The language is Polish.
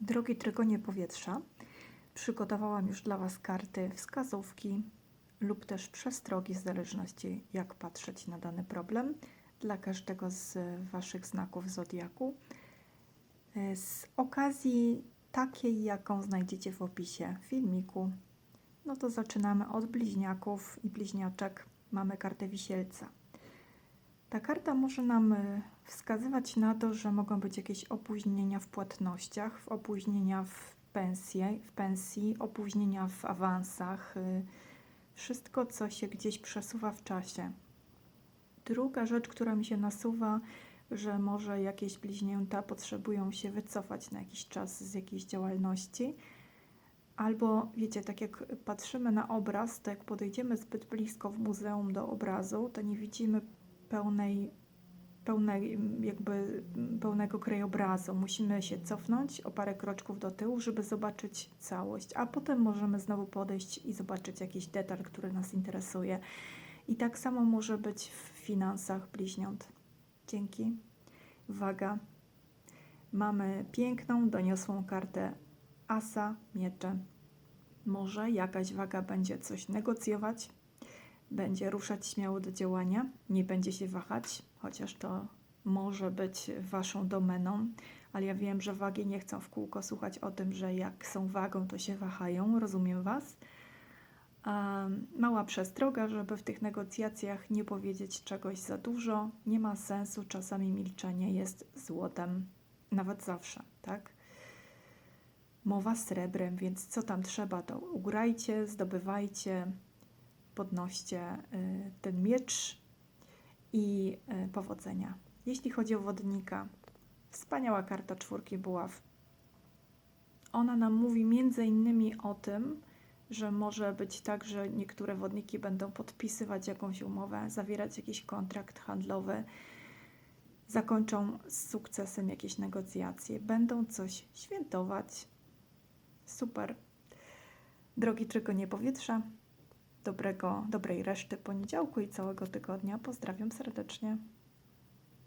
Drogi trygonie powietrza, przygotowałam już dla Was karty wskazówki lub też przestrogi, w zależności jak patrzeć na dany problem, dla każdego z Waszych znaków zodiaku. Z okazji takiej, jaką znajdziecie w opisie filmiku, no to zaczynamy od bliźniaków i bliźniaczek. Mamy kartę wisielca. Ta karta może nam y, wskazywać na to, że mogą być jakieś opóźnienia w płatnościach, opóźnienia w pensji, w pensji, opóźnienia w awansach, y, wszystko, co się gdzieś przesuwa w czasie. Druga rzecz, która mi się nasuwa, że może jakieś bliźnięta potrzebują się wycofać na jakiś czas z jakiejś działalności. Albo wiecie, tak jak patrzymy na obraz, to jak podejdziemy zbyt blisko w muzeum do obrazu, to nie widzimy pełnej, pełnej jakby pełnego krajobrazu. Musimy się cofnąć o parę kroczków do tyłu, żeby zobaczyć całość, a potem możemy znowu podejść i zobaczyć jakiś detal, który nas interesuje. I tak samo może być w finansach bliźniąt. Dzięki. Waga. Mamy piękną, doniosłą kartę Asa Miecze. Może jakaś waga będzie coś negocjować, będzie ruszać śmiało do działania, nie będzie się wahać, chociaż to może być waszą domeną, ale ja wiem, że wagi nie chcą w kółko słuchać o tym, że jak są wagą, to się wahają, rozumiem was. Mała przestroga, żeby w tych negocjacjach nie powiedzieć czegoś za dużo, nie ma sensu, czasami milczenie jest złotem, nawet zawsze, tak? Mowa srebrem, więc co tam trzeba, to ugrajcie, zdobywajcie, podnoście y, ten miecz i y, powodzenia. Jeśli chodzi o wodnika, wspaniała karta czwórki buław. Ona nam mówi między innymi o tym, że może być tak, że niektóre wodniki będą podpisywać jakąś umowę, zawierać jakiś kontrakt handlowy, zakończą z sukcesem jakieś negocjacje, będą coś świętować. Super. Drogi trygonie powietrza, dobrego, dobrej reszty poniedziałku i całego tygodnia. Pozdrawiam serdecznie.